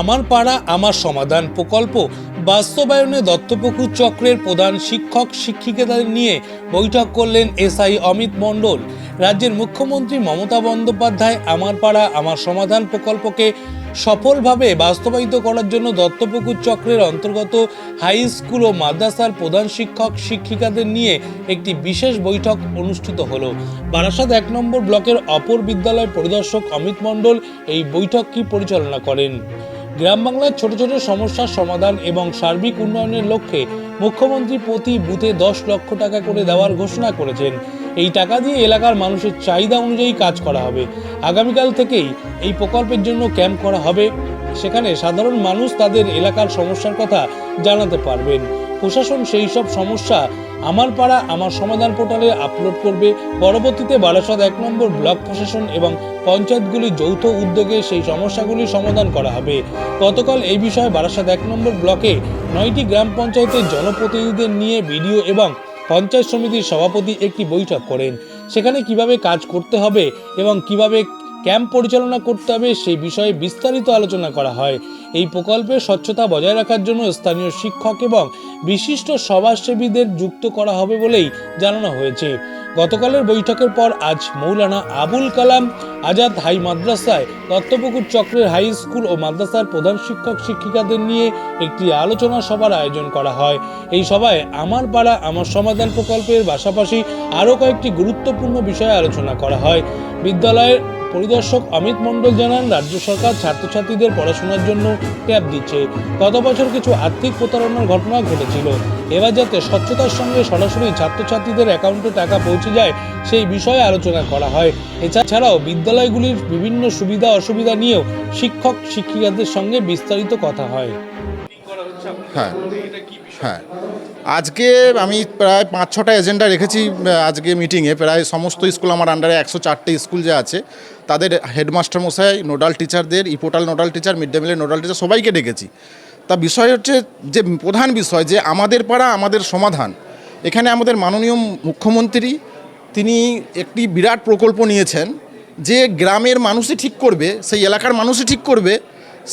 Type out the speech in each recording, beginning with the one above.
আমার পাড়া, আমার সমাধান প্রকল্প বাস্তবায়নে দত্তপুকুর চক্রের প্রধান শিক্ষক শিক্ষিকাদের নিয়ে বৈঠক করলেন এসআই অমিত মণ্ডল। রাজ্যের মুখ্যমন্ত্রী মমতা বন্দ্যোপাধ্যায় আমার পাড়া, আমার সমাধান প্রকল্পকে সফলভাবে বাস্তবায়িত করার জন্য দত্তপুকুর চক্রের অন্তর্গত হাই স্কুল ও মাদ্রাসার প্রধান শিক্ষক শিক্ষিকাদের নিয়ে একটি বিশেষ বৈঠক অনুষ্ঠিত হলো। বারাসাত এক নম্বর ব্লকের অপর বিদ্যালয় পরিদর্শক অমিত মণ্ডল এই বৈঠকটি পরিচালনা করেন? গ্রাম বাংলার ছোট ছোট সমস্যার সমাধান এবং সার্বিক উন্নয়নের লক্ষ্যে মুখ্যমন্ত্রী প্রতি বুথে দশ লক্ষ টাকা করে দেওয়ার ঘোষণা করেছেন। এই টাকা দিয়ে এলাকার মানুষের চাহিদা অনুযায়ী কাজ করা হবে। আগামীকাল থেকেই এই প্রকল্পের জন্য ক্যাম্প করা হবে। সেখানে সাধারণ মানুষ তাদের এলাকার সমস্যার কথা জানাতে পারবেন। প্রশাসন সেই সব সমস্যা আমার পাড়া, আমার সমাধান পোর্টালে আপলোড করবে। পরবর্তীতে বারাসাত এক নম্বর ব্লক প্রশাসন এবং পঞ্চায়েতগুলি যৌথ উদ্যোগে সেই সমস্যাগুলি সমাধান করা হবে। গতকাল এই বিষয়ে বারাসাত এক নম্বর ব্লকে নয়টি গ্রাম পঞ্চায়েতের জনপ্রতিনিধিদের নিয়ে ভিডিও এবং পঞ্চায়েত সমিতির সভাপতি একটি বৈঠক করেন। সেখানে কীভাবে কাজ করতে হবে এবং কীভাবে ক্যাম্প পরিচালনা করতে হবে, সেই বিষয়ে বিস্তারিত আলোচনা করা হয়। এই প্রকল্পে স্বচ্ছতা বজায় রাখার জন্য স্থানীয় শিক্ষক এবং বিশিষ্ট সমাজসেবীদের যুক্ত করা হবে বলেই জানানো হয়েছে। গতকালের বৈঠকের পর আজ মৌলানা আবুল কালাম আজাদ হাই মাদ্রাসায় দত্তপুকুর চক্রের হাই স্কুল ও মাদ্রাসার প্রধান শিক্ষক শিক্ষিকাদের নিয়ে একটি আলোচনা সভার আয়োজন করা হয়। এই সভায় আমার পাড়া আমার সমাধান প্রকল্পের পাশাপাশি আরও কয়েকটি গুরুত্বপূর্ণ বিষয়ে আলোচনা করা হয়। বিদ্যালয়ের পরিদর্শক অমিত মণ্ডল জানান, রাজ্য সরকার ছাত্রছাত্রীদের পড়াশোনার জন্য ট্যাব দিচ্ছে। গত বছর কিছু আর্থিক প্রতারণার ঘটনা ঘটেছিল। এবার যাতে স্বচ্ছতার সঙ্গে সরাসরি ছাত্রছাত্রীদের অ্যাকাউন্টে টাকা পৌঁছে যায়, সেই বিষয়ে আলোচনা করা হয়। এছাড়াও বিদ্যালয়গুলির বিভিন্ন সুবিধা অসুবিধা নিয়েও শিক্ষক শিক্ষিকাদের সঙ্গে বিস্তারিত কথা হয়। হ্যাঁ। হ্যাঁ। আজকে আমি প্রায় পাঁচ ছটা এজেন্ডা রেখেছি আজকে মিটিংয়ে প্রায় সমস্ত স্কুল আমার আন্ডারে একশো চারটে স্কুল যে আছে, তাদের হেডমাস্টার মশাই নোডাল টিচারদের eportal nodal teacher mid day মিলের নোডাল টিচার সবাইকে ডেকেছি। তা বিষয় হচ্ছে যে, প্রধান বিষয় যে, আমাদের পাড়া, আমাদের সমাধান। এখানে আমাদের মাননীয় মুখ্যমন্ত্রী, তিনি একটি বিরাট প্রকল্প নিয়েছেন যে, গ্রামের মানুষই ঠিক করবে, সেই এলাকার মানুষই ঠিক করবে,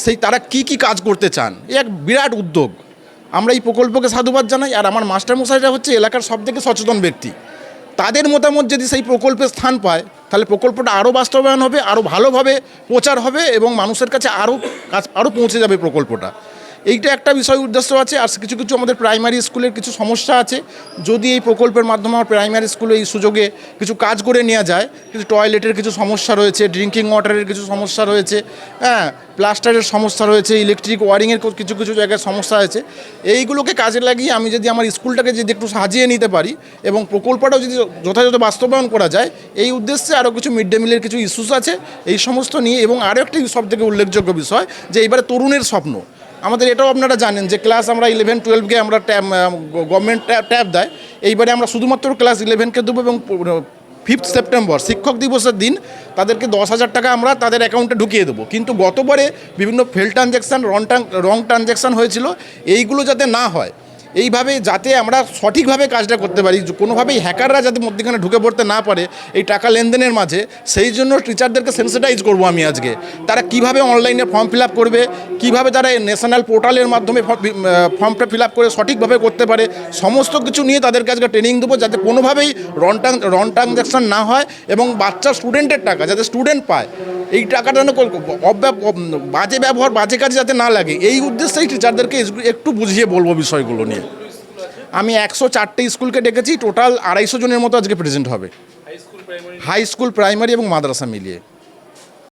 সেই তারা কি কি কাজ করতে চান এক বিরাট উদ্যোগ। আমরা এই প্রকল্পকে সাধুবাদ জানাই, আর আমার মাস্টারমশাইরা হচ্ছে এলাকার সব থেকে সচেতন ব্যক্তি। তাদের মতামত যদি সেই প্রকল্পে স্থান পায়, তাহলে প্রকল্পটা আরও বাস্তবায়ন হবে, আরও ভালোভাবে প্রচার হবে এবং মানুষের কাছে আরও কাজ, আরও পৌঁছে যাবে প্রকল্পটা। এইটা একটা বিষয় উদ্দেশ্য আছে, আর কিছু কিছু আমাদের প্রাইমারি স্কুলের কিছু সমস্যা আছে। যদি এই প্রকল্পের মাধ্যমে আমার প্রাইমারি স্কুলে এই সুযোগে কিছু কাজ করে নেওয়া যায়, কিছু টয়লেটের কিছু সমস্যা রয়েছে ড্রিঙ্কিং ওয়াটারের কিছু সমস্যা রয়েছে হ্যাঁ প্লাস্টারের সমস্যা রয়েছে ইলেকট্রিক ওয়ারিংয়ের কিছু কিছু জায়গায় সমস্যা আছে। এইগুলোকে কাজে লাগিয়ে আমি যদি আমার স্কুলটাকে যদি একটু সাজিয়ে নিতে পারি এবং প্রকল্পটাও যদি যথাযথ বাস্তবায়ন করা যায়, এই উদ্দেশ্যে আরও কিছু মিড ডে মিলের কিছু ইস্যুস আছে, এই সমস্ত নিয়ে এবং আরও একটি সব থেকে উল্লেখযোগ্য বিষয় যে এবারে তরুণের স্বপ্ন। আমাদের এটাও আপনারা জানেন যে ক্লাস আমরা ইলেভেন টুয়েলভকে আমরা ট্যাব গভর্নমেন্ট ট্যাব দেয়। এইবারে আমরা শুধুমাত্র ক্লাস ইলেভেনকে দেবো এবং ফিফথ সেপ্টেম্বর শিক্ষক দিবসের দিন তাদেরকে দশ হাজার টাকা আমরা তাদের অ্যাকাউন্টে ঢুকিয়ে দেবো। কিন্তু গতবারে বিভিন্ন fail transaction wrong wrong transaction হয়েছিল। এইগুলো যাতে না হয় এইভাবে যাতে আমরা সঠিকভাবে কাজটা করতে পারি কোনোভাবেই হ্যাকাররা যাতে মধ্যখানে ঢুকে পড়তে না পারে এই টাকা লেনদেনের মাঝে, সেই জন্য টিচারদেরকে সেন্সিটাইজ করব আমি আজকে। তারা কীভাবে অনলাইনে ফর্ম ফিল করবে, কীভাবে তারা ন্যাশনাল পোর্টালের মাধ্যমে ফর্মটা ফিল করে সঠিকভাবে করতে পারে, সমস্ত কিছু নিয়ে তাদেরকে আজকে ট্রেনিং দেবো যাতে কোনোভাবেই রন ট্রান রন ট্রানজ্যাকশান না হয় এবং বাচ্চা স্টুডেন্টের টাকা, যাতে স্টুডেন্ট পায়। এই টাকাটা যেন অব্যব- বাজে ব্যবহার বাজে কাজে যাতে না লাগে। এই উদ্দেশ্যেই টিচারদেরকে একটু বুঝিয়ে বলব বিষয়গুলো নিয়ে। আমি একশো চারটে স্কুলকে ডেকেছি টোটাল আড়াইশো জনের মতো আজকে প্রেজেন্ট হবে। হাই স্কুল প্রাইমারি এবং মাদ্রাসা মিলিয়ে।